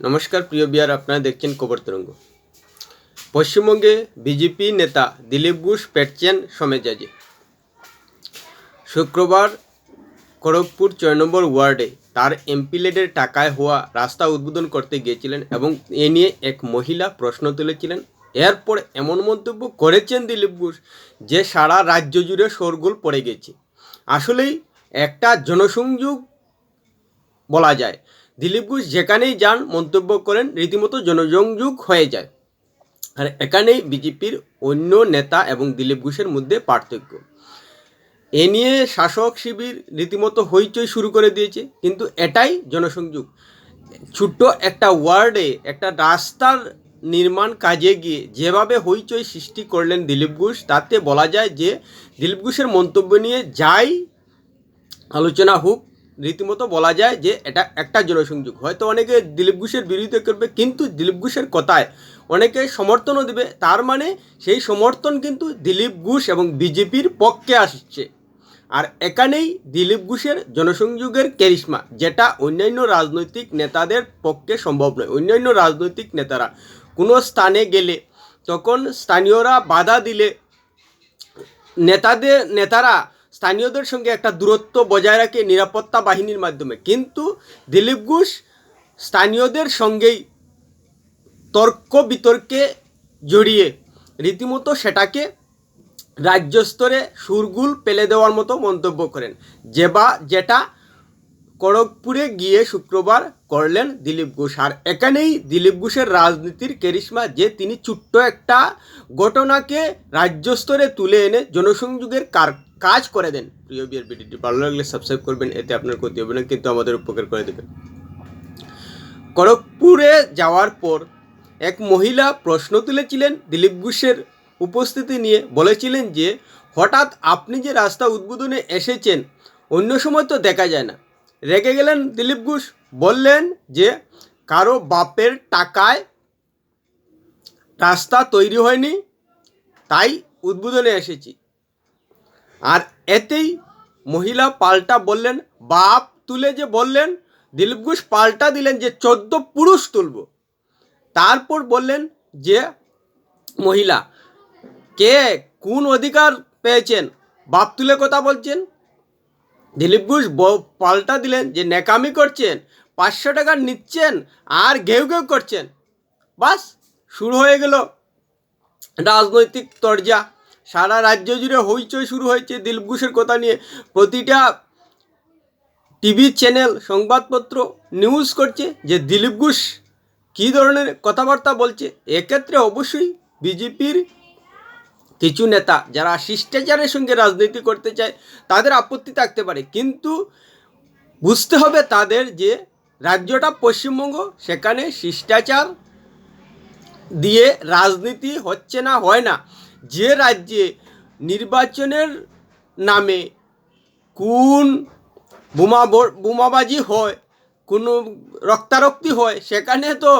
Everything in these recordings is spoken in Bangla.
নমস্কার, প্রিয় বিয়ার, আপনারা দেখছেন খবর তরঙ্গ। পশ্চিমবঙ্গে বিজেপি নেতা দিলীপ ঘোষ পেটছেন সমেজাজে শুক্রবার খড়গপুর ছয় নম্বর ওয়ার্ডে তার এমপিলেডের টাকায় হওয়া রাস্তা উদ্বোধন করতে গিয়েছিলেন এবং এ নিয়ে এক মহিলা প্রশ্ন তুলেছিলেন। এরপর এমন মন্তব্য করেছেন দিলীপ ঘোষ যে সারা রাজ্য জুড়ে শোরগোল পড়ে গেছে। আসলেই একটা জনসংযোগ বলা যায়। দিলীপ ঘোষ যেখানেই যান, মন্তব্য করেন, রীতিমতো জনসংযোগ হয়ে যায়। আর এখানেই বিজেপির অন্য নেতা এবং দিলীপ ঘোষের মধ্যে পার্থক্য। এ নিয়ে শাসক শিবির রীতিমতো হইচই শুরু করে দিয়েছে, কিন্তু এটাই জনসংযোগ। ছোট্ট একটা ওয়ার্ডে, একটা রাস্তার নির্মাণ কাজে গিয়ে যেভাবে হইচই সৃষ্টি করলেন দিলীপ ঘোষ, তাতে বলা যায় যে দিলীপ ঘোষের মন্তব্য নিয়ে যাই আলোচনা হোক রীতিমতো বলা যায় যে এটা একটা জনসংযোগ হয়তো অনেকে দিলীপ ঘোষের বিরোধিতা করবে, কিন্তু দিলীপ ঘোষের কথায় অনেকে সমর্থনও দেবে। তার মানে সেই সমর্থন কিন্তু দিলীপ ঘোষ এবং বিজেপির পক্ষে আসছে। আর এখানেই দিলীপ ঘোষের জনসংযোগের ক্যারিশমা, যেটা অন্যান্য রাজনৈতিক নেতাদের পক্ষে সম্ভব নয়। অন্যান্য রাজনৈতিক নেতারা কোনো স্থানে গেলে, তখন স্থানীয়রা বাধা দিলে, নেতাদের, নেতারা স্থানীয়দের সঙ্গে একটা দূরত্ব বজায় রাখে নিরাপত্তা বাহিনীর মাধ্যমে। কিন্তু দিলীপ ঘোষ স্থানীয়দের সঙ্গেই তর্ক বিতর্কে জড়িয়ে রীতিমতো সেটাকে রাজ্য স্তরে সুরগুল পেলে দেওয়ার মতো মন্তব্য করেন। যে বা যেটা খড়গপুরে গিয়ে শুক্রবার করলেন দিলীপ ঘোষ। আর এখানেই দিলীপ ঘোষের রাজনীতির কেরিশমা যে তিনি ছোট্ট একটা ঘটনাকে রাজ্য স্তরে তুলে এনে জনসংযোগের কার কাজ করে দেন। প্রিয় বিয়ের ভিডিওটি ভালো লাগলে সাবস্ক্রাইব করবেন, এতে আপনার ক্ষতি হবে না, কিন্তু আমাদের উপকার করে দেবেন। খড়গপুরে যাওয়ার পর এক মহিলা প্রশ্ন তুলেছিলেন দিলীপ ঘোষের উপস্থিতি নিয়ে। বলেছিলেন যে, হঠাৎ আপনি যে রাস্তা উদ্বোধনে এসেছেন, অন্য সময় তো দেখা যায় না। রেগে গেলেন দিলীপ ঘোষ, বললেন যে, কারও বাপের টাকায় রাস্তা তৈরি হয়নি, তাই উদ্বোধনে এসেছি। এতেই মহিলা পাল্টা বললেন, বাপ তুলে যে বললেন, দিলীপ ঘোষ পাল্টা দিলেন যে চোদ্দ পুরুষ তুলব। তারপর বললেন যে, মহিলা, কে, কোন অধিকার পেয়েছেন? বাপ তুলে কথা বলছেন। দিলীপ ঘোষ পাল্টা দিলেন যে নেকামি করছেন, পাঁচশো টাকা নিচ্ছেন আর ঘেউ ঘেউ করছেন। বাস, শুরু হয়ে গেল রাজনৈতিক তরজা। সারা রাজ্য জুড়ে হইচই শুরু হয়েছে দিলীপ ঘোষের কথা নিয়ে। প্রতিটা টিভি চ্যানেল, সংবাদপত্র নিউজ করছে যে দিলীপ ঘোষ কী ধরনের কথাবার্তা বলছে। এক্ষেত্রে অবশ্যই বিজেপির কিছু নেতা যারা শিষ্টাচারের সঙ্গে রাজনীতি করতে চায়, তাদের আপত্তি থাকতে পারে। কিন্তু বুঝতে হবে তাদের যে রাজ্যটা পশ্চিমবঙ্গ, সেখানে শিষ্টাচার দিয়ে রাজনীতি হচ্ছে না, হয় না। যে রাজ্যে নির্বাচনের নামে কোন বোমা বোমাবাজি হয়, কোনো রক্তারক্তি হয়, সেখানে তো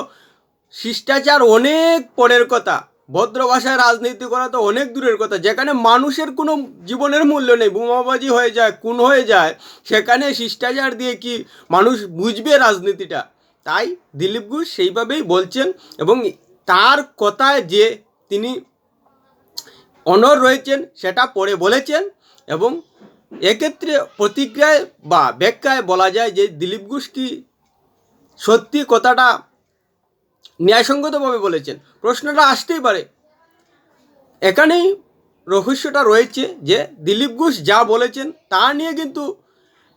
শিষ্টাচার অনেক পরের কথা। ভদ্র ভাষায় রাজনীতি করা তো অনেক দূরের কথা। যেখানে মানুষের কোনো জীবনের মূল্য নেই, বোমাবাজি হয়ে যায়, খুন হয়ে যায়, সেখানে শিষ্টাচার দিয়ে কি মানুষ বুঝবে রাজনীতিটা? তাই দিলীপ ঘোষ সেইভাবেই বলছেন এবং তার কথায় যে তিনি অনর রয়েছেন, সেটা পড়ে বলেছেন এবং এক্ষেত্রে প্রতিক্রিয়ায় বা ব্যাখ্যায় বলা যায় যে দিলীপ ঘোষ কি সত্যি কথাটা ন্যায়সঙ্গতভাবে বলেছেন? প্রশ্নটা আসতেই পারে। এখানেই রহস্যটা রয়েছে যে দিলীপ ঘোষ যা বলেছেন তা নিয়ে কিন্তু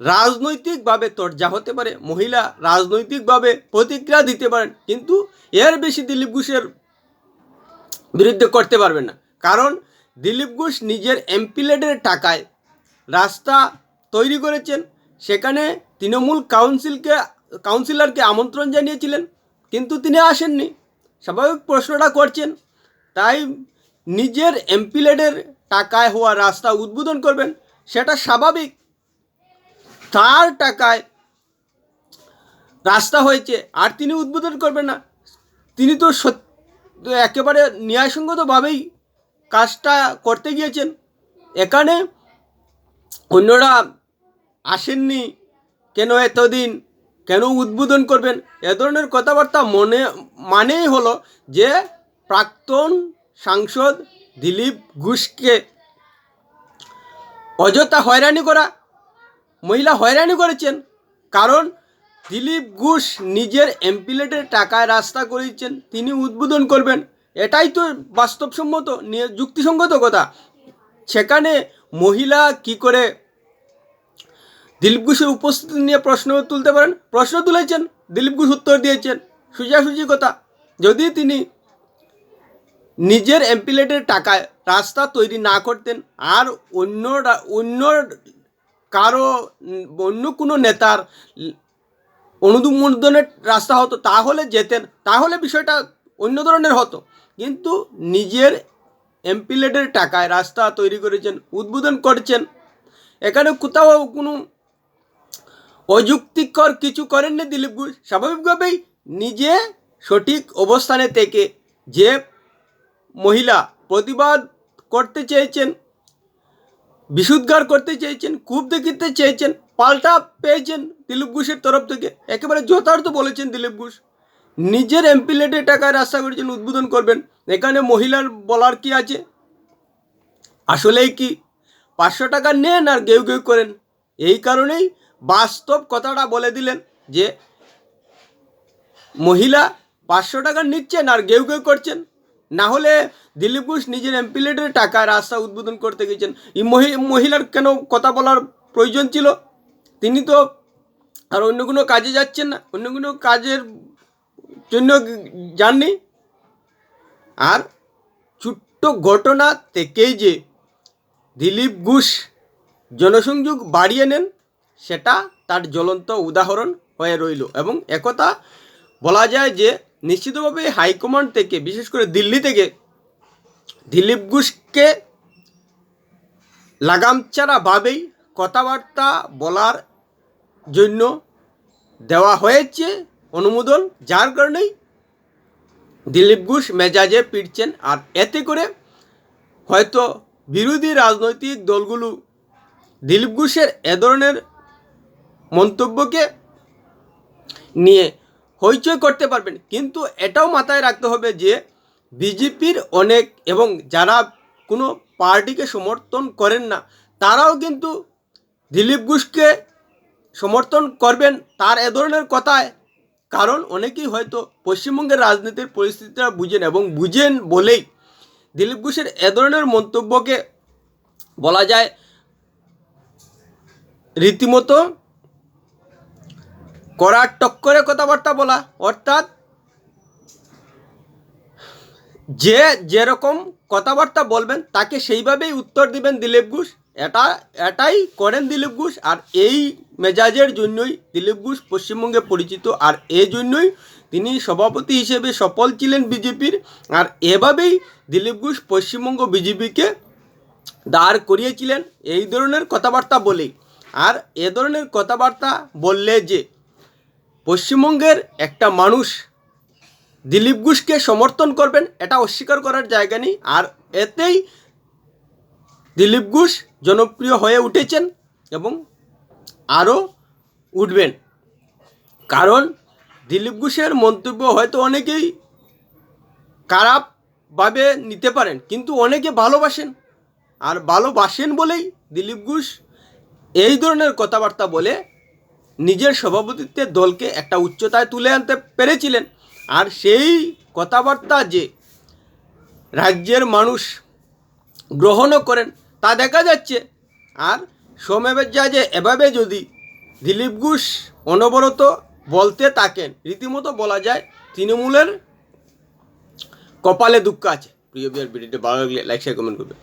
রাজনৈতিকভাবে তর্জা হতে পারে, মহিলা রাজনৈতিকভাবে প্রতিক্রিয়া দিতে পারেন, কিন্তু এর বেশি দিলীপ ঘোষের বিরুদ্ধে করতে পারবেন না। কারণ দিলীপ ঘোষ নিজের এমপিলেডের টাকায় রাস্তা তৈরি করেছেন। সেখানে তৃণমূল কাউন্সিলকে, কাউন্সিলরকে আমন্ত্রণ জানিয়েছিলেন, কিন্তু তিনি আসেননি। স্বাভাবিক প্রশ্নটা করছেন, তাই নিজের এমপিলেডের টাকায় হওয়া রাস্তা উদ্বোধন করবেন, সেটা স্বাভাবিক। তার টাকায় রাস্তা হয়েছে, আর তিনি উদ্বোধন করবেন না। তিনি তো সত্য একেবারে ন্যায়সঙ্গতভাবেই কাজটা করতে গিয়েছেন। এখানে অন্যরা আসেননি। কেন এতদিন? কেন উদ্বোধন করবেন? এ ধরনের কথাবার্তা মনে, মানেই হলো যে প্রাক্তন সাংসদ দিলীপ ঘোষকে অযথা হয়রানি করা, মহিলা হয়রানি করেছেন। কারণ দিলীপ ঘোষ নিজের এমপিলেটের টাকায় রাস্তা করেছেন, তিনি উদ্বোধন করবেন। এটাই তো বাস্তবসম্মত যুক্তিসঙ্গত কথা। সেখানে মহিলা কি করে দিলীপ ঘোষের উপস্থিতি নিয়ে প্রশ্ন তুলতে পারেন? প্রশ্ন তুলেছেন, দিলীপ ঘোষ উত্তর দিয়েছেন। সোজাসুজি কথা। যদি তিনি নিজের এমপিলেটের টাকায় রাস্তা তৈরি না করতেন, আর অন্য অন্য কারও, অন্য কোনো নেতার অনুমোদনের রাস্তা হতো, তাহলে যেতেন, তাহলে বিষয়টা অন্য ধরনের হতো। কিন্তু নিজের এমপিলেটের টাকায় রাস্তা তৈরি করেছেন, উদ্বোধন করছেন। এখানে কোথাও কোনো অযুক্তিকর কিছু করেননি দিলীপ ঘোষ। স্বাভাবিকভাবেই নিজে সঠিক অবস্থানে থেকে যে মহিলা প্রতিবাদ করতে চেয়েছেন বিশুদ্ধার করতে চেয়েছেন কূপ দেখিতে চেয়েছেন, পাল্টা পেয়েছেন দিলীপ ঘোষের তরফ থেকে। একেবারে যথার্থ বলেছেন দিলীপ ঘোষ। নিজের এমপিলেটের টাকায় রাস্তা করেছেন উদ্বোধন করবেন। এখানে মহিলার বলার কি আছে? আসলেই কি? পাঁচশো টাকা নেন আর গেউ গেউ করেন। এই কারণেই বাস্তব কথাটা বলে দিলেন যে, মহিলা পাঁচশো টাকা নিচ্ছেন আর গেউ গেউ করছেন। না হলে দিলীপ ঘোষ নিজের এমপিলেটের টাকায় রাস্তা উদ্বোধন করতে গেছেন। এই মহি- মহিলার কেন কথা বলার প্রয়োজন ছিল? তিনি তো আর অন্য কোনো কাজে যাচ্ছেন না। অন্য কোনো কাজের জন্য যাননি আর ছোট্ট ঘটনা থেকেই যে দিলীপ ঘোষ জনসংযোগ বাড়িয়ে নেন, সেটা তার জ্বলন্ত উদাহরণ হয়ে রইল। এবং একথা বলা যায় যে, নিশ্চিতভাবে হাইকমান্ড থেকে, বিশেষ করে দিল্লি থেকে, দিলীপ ঘোষকে লাগামছাড়াভাবেই কথাবার্তা বলার জন্য দেওয়া হয়েছে। অনুমোদন, যার কারণেই দিলীপ ঘোষ মেজাজে পিটছেন। আর এতে করে হয়তো বিরোধী রাজনৈতিক দলগুলো দিলীপ ঘোষের এ ধরনের মন্তব্যকে নিয়ে হইচই করতে পারবেন। কিন্তু এটাও মাথায় রাখতে হবে যে বিজেপির অনেক এবং যারা কোনো পার্টিকে সমর্থন করেন না, তারাও কিন্তু দিলীপ ঘোষকে সমর্থন করবেন। তার এ ধরনের কথায় কারণ অনেকেই হয়তো পশ্চিমবঙ্গের রাজনীতির পরিস্থিতিটা বুঝেন এবং বুঝেন বলেই দিলীপ ঘোষের এ ধরনের মন্তব্যকে বলা যায় রীতিমতো করার টক্করে কথাবার্তা বলা। অর্থাৎ যে যেরকম কথাবার্তা বলবেন, তাকে সেইভাবেই উত্তর দিবেন দিলীপ ঘোষ। এটা, এটাই করেন দিলীপ ঘোষ আর এই মেজাজের জন্যই দিলীপ ঘোষ পশ্চিমবঙ্গে পরিচিত আর এই জন্যই তিনি সভাপতি হিসেবে সফল ছিলেন বিজেপির আর এভাবেই দিলীপ ঘোষ পশ্চিমবঙ্গ বিজেপিকে দাঁড় করিয়েছিলেন। এই ধরনের কথাবার্তা বলেই। আর এ ধরনের কথাবার্তা বললে যে পশ্চিমবঙ্গের একটা মানুষ দিলীপ ঘোষকে সমর্থন করবেন, এটা অস্বীকার করার জায়গা নেই। আর এতেই দিলীপ ঘোষ জনপ্রিয় হয়ে উঠেছেন এবং আরও উঠবেন। কারণ দিলীপ ঘোষের মন্তব্য হয়তো অনেকেই খারাপভাবে নিতে পারেন, কিন্তু অনেকে ভালোবাসেন। আর ভালোবাসেন বলেই দিলীপ ঘোষ এই ধরনের কথাবার্তা বলে নিজের সভাপতিত্বের দলকে একটা উচ্চতায় তুলে আনতে পেরেছিলেন। আর সেই কথাবার্তা যে রাজ্যের মানুষ গ্রহণও করেন তা দেখা যাচ্ছে। আর সোমেবের যা যে এভাবে যদি দিলীপ ঘোষ অনবরত বলতে থাকেন, রীতিমতো বলা যায় তৃণমূলের কপালে দুঃখ আছে। প্রিয় বিয়ার ভিডিওটি ভালো লাগলে লাইক শেয়ার কমেন্ট করবে